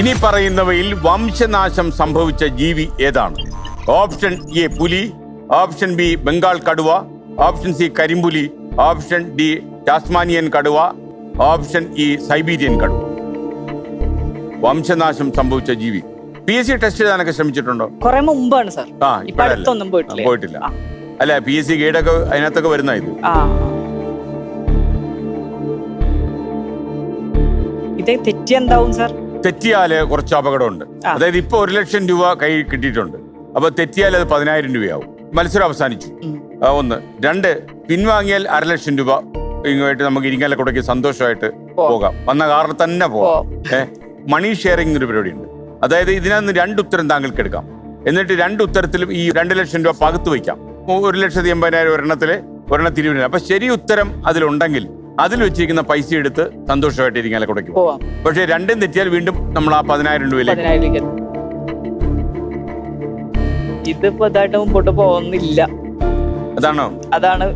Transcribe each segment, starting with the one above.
ഇനി പറയുന്നവയിൽ വംശനാശം സംഭവിച്ച ജീവി ഏതാണ്? ഓപ്ഷൻ എ പുലി ഓപ്ഷൻ ബി ബംഗാൾ കടുവ ഓപ്ഷൻ സി കരിമ്പുലി ഓപ്ഷൻ ഡി ടാസ്മാനിയൻ കടുവ ഓപ്ഷൻ ഇ സൈബീരിയൻ കടുവ. വംശനാശം സംഭവിച്ച ജീവി. പി എസ് സി ടെസ്റ്റ് ചെയ്യാനൊക്കെ ശ്രമിച്ചിട്ടുണ്ടോ? കുറെ മുമ്പാണ് സാർ. ആ ഇപ്പൊ പോയിട്ടില്ല. പോയിട്ടില്ല. അല്ല പി എസ് സി ഗൈഡൊക്കെ അതിനകത്തൊക്കെ വരുന്ന ഇത്? ഇത് തെറ്റി എന്താവും സാർ? തെറ്റിയാൽ കുറച്ച് അപകടമുണ്ട്. അതായത് ഇപ്പൊ ഒരു ലക്ഷം രൂപ കൈ കിട്ടിയിട്ടുണ്ട്. അപ്പൊ തെറ്റിയാൽ അത് പതിനായിരം രൂപയാവും. മത്സരം അവസാനിച്ചു. ഒന്ന്. രണ്ട് പിൻവാങ്ങിയാൽ അര ലക്ഷം രൂപ ഇങ്ങോട്ട് നമുക്ക് ഇരിങ്ങാലക്കുടയ്ക്ക് സന്തോഷമായിട്ട് പോകാം. വന്ന കാറിൽ തന്നെ പോകാം ഏഹ് മണി ഷെയറിംഗ് പരിപാടി പരിപാടിയുണ്ട്. അതായത് ഇതിനകത്ത് രണ്ട് ഉത്തരം താങ്കൾക്ക് എടുക്കാം. എന്നിട്ട് രണ്ട് ഉത്തരത്തിലും ഈ രണ്ട് ലക്ഷം രൂപ പകുത്ത് വയ്ക്കാം. ഒരു ലക്ഷത്തി എൺപതിനായിരം ഒരെണ്ണത്തിൽ ഒരെണ്ണത്തിൽ ഇരുപതിനായിരം അപ്പൊ ശരി ഉത്തരം അതിലുണ്ടെങ്കിൽ അതിൽ വെച്ചിരിക്കുന്ന പൈസ എടുത്ത് സന്തോഷമായിട്ട് ഇരിങ്ങാലക്കുടയ്ക്ക് കൊടുക്കും പോവാം. പക്ഷെ രണ്ടും തെറ്റിയാൽ വീണ്ടും നമ്മൾ ആ പതിനായിരം രൂപയിലേക്ക് പതിനായിരം. ഇതിപ്പോ ഇതായിട്ട് മുമ്പോട്ട് പോകുന്നില്ല. അതാണോ? അതാണ്.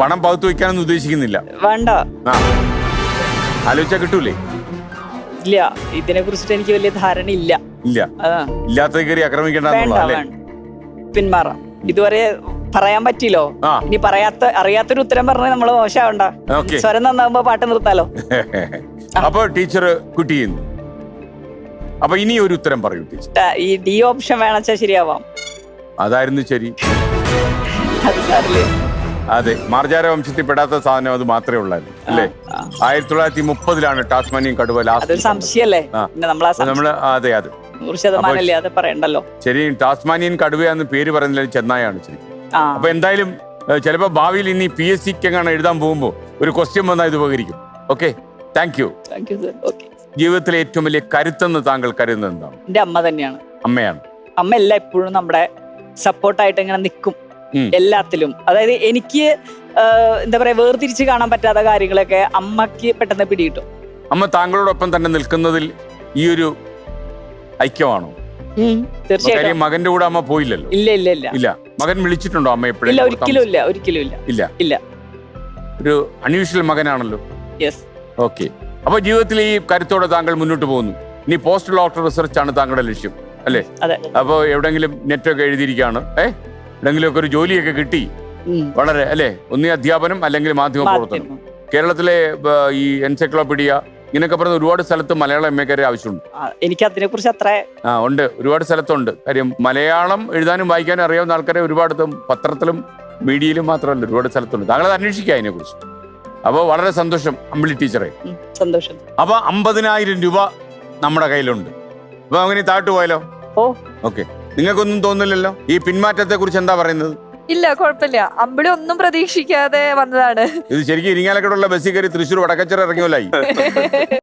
പണം പകുത്തു വെക്കാനൊന്നും ഉദ്ദേശിക്കുന്നില്ല. വേണ്ട. ആ. ആലോചിച്ചാൽ കിട്ടൂലേ? ഇല്ല. ഇതിനെ കുറിച്ചിട്ട് എനിക്ക് വലിയ ധാരണ ഇല്ല. ഇല്ല ഇല്ലാത്ത ഇല്ലാത്തത് കയറി വേണ്ട ആക്രമിക്കേണ്ടെന്നുള്ള അല്ലേ? വേണ്ട. പിന്മാറാം. ഇതുവരെ പറയാൻ പറ്റില്ലോ ആ. ഇനി പറയാത്ത അറിയാത്തൊരു ഉത്തരം പറഞ്ഞാൽ നമ്മൾ മോശമാവണ്ട. സ്വരം നന്നാവുമ്പോ പാട്ട് നിർത്താലോ? അപ്പൊ ടീച്ചർ കുട്ടി ചെയ്യുന്നു അപ്പൊ ഇനി ഒരു ഉത്തരം പറയൂ ടീച്ചർ. ഈ ഡി ഓപ്ഷൻ വേണച്ചാ ശരിയാവാം. അതായിരുന്നു ശരി. അത് മാർജാര വംശത്തിൽ പെടാത്ത സാധനം അത് മാത്രമേ ഉള്ളായിരുന്നു അല്ലേ? ആ. ആയിരത്തി തൊള്ളായിരത്തി മുപ്പതിലാണ് ടാസ്മാനിയൻ കടുവ അതൊരു ലാസ്റ്റ് സംശയല്ലേ? ആ. പിന്നെ നമ്മളാ അതെ അതെ. നൂറ് ശതമാനം അല്ലേ അത് പറയണ്ടല്ലോ. ശരി ടാസ്മാനിയൻ കടുവയാന്ന് പേര് പറയുന്നില്ല ചെന്നായാണ് ശരി. ആ അപ്പൊ എന്തായാലും ചിലപ്പോൾ ചിലപ്പോ ഭാവിയിൽ ഇനി പി എസ് സിക്ക് എങ്ങനെ എഴുതാൻ പോകുമ്പോൾ ഒരു ക്വസ്റ്റ്യൻ വന്നാൽ ഇത് ഉപകരിക്കും. ഓക്കെ താങ്ക് യു ജീവിതത്തിലെ ഏറ്റവും വലിയ കരുത്തെന്ന് താങ്കൾ കരുതുന്നത് എന്താണ്? എന്റെ അമ്മ തന്നെയാണ്. അമ്മയാണ്. അമ്മ എല്ലാം എപ്പോഴും നമ്മുടെ സപ്പോർട്ടായിട്ട് ഇങ്ങനെ നിൽക്കും. എല്ലാത്തിലും. അതായത് എനിക്ക് എന്താ പറയാ വേർതിരിച്ച് കാണാൻ പറ്റാത്ത കാര്യങ്ങളൊക്കെ അമ്മയ്ക്ക് പെട്ടെന്ന് പിടികിട്ടും. അമ്മ താങ്കളോടൊപ്പം തന്നെ നിൽക്കുന്നതിൽ ഈ ഒരു ഐക്യമാണോ? തീർച്ചയായിട്ടും. മകന്റെ കൂടെ അമ്മ പോയില്ലല്ലോ? ഇല്ല ഇല്ല ഇല്ല. ഇല്ല. മകൻ വിളിച്ചിട്ടുണ്ടോ അമ്മ ഇല്ല എപ്പോഴും ഒരിക്കലും ഇല്ല ഒരിക്കലും ഇല്ല. ഇല്ല. ഇല്ല. ഒരു അൺയൂഷ്വൽ മകനാണല്ലോ. യെസ് ഓക്കെ അപ്പൊ ജീവിതത്തിൽ ഈ കരുത്തോടെ താങ്കൾ മുന്നോട്ട് പോകുന്നു. ഇനി പോസ്റ്റൽ ഡോക്ടർ റിസർച്ച് ആണ് താങ്കളുടെ ലക്ഷ്യം അല്ലേ? അപ്പൊ അപ്പോൾ എവിടെങ്കിലും നെറ്റൊക്കെ എഴുതിയിരിക്കുകയാണ് ഏ? എവിടെങ്കിലുമൊക്കെ ഒരു ജോലിയൊക്കെ കിട്ടി. വളരെ അല്ലേ? ഒന്നീ അധ്യാപനം അല്ലെങ്കിൽ മാധ്യമ പ്രവർത്തനം. കേരളത്തിലെ ഈ എൻസൈക്ലോപീഡിയ ഇങ്ങനെയൊക്കെ പറഞ്ഞ ഒരുപാട് സ്ഥലത്ത് മലയാളം എം എക്കാരെ ആവശ്യമുണ്ട്. എനിക്ക് അതിനെ കുറിച്ച് അത്ര ആ ഉണ്ട്. ഒരുപാട് സ്ഥലത്തുണ്ട്. കാര്യം മലയാളം എഴുതാനും വായിക്കാനും അറിയാവുന്ന ആൾക്കാരെ ഒരുപാട് പത്രത്തിലും മീഡിയയിലും മാത്രമല്ല ഒരുപാട് സ്ഥലത്തുണ്ട്. താങ്കളത് അന്വേഷിക്കുക അതിനെക്കുറിച്ച്. അപ്പോൾ വളരെ സന്തോഷം അമ്പിളി ടീച്ചറെ. സന്തോഷം. അപ്പൊ അമ്പതിനായിരം രൂപ നമ്മുടെ കയ്യിലുണ്ട്. അപ്പൊ അങ്ങനെ താഴ്ത്തു പോയാലോ? ഓ. ഓക്കെ. നിങ്ങൾക്കൊന്നും തോന്നില്ലല്ലോ? ഈ പിന്മാറ്റത്തെ കുറിച്ച് എന്താ പറയുന്നത്? ഇല്ല കുഴപ്പമില്ല. അമ്പിളി ഒന്നും പ്രതീക്ഷിക്കാതെ വന്നതാണ്. ഇത് ശരിക്കും ഇരിങ്ങാലക്കടുള്ള ബസ്സിൽ കയറി തൃശ്ശൂർ വടക്കച്ചിറ ഇറങ്ങിയോലായി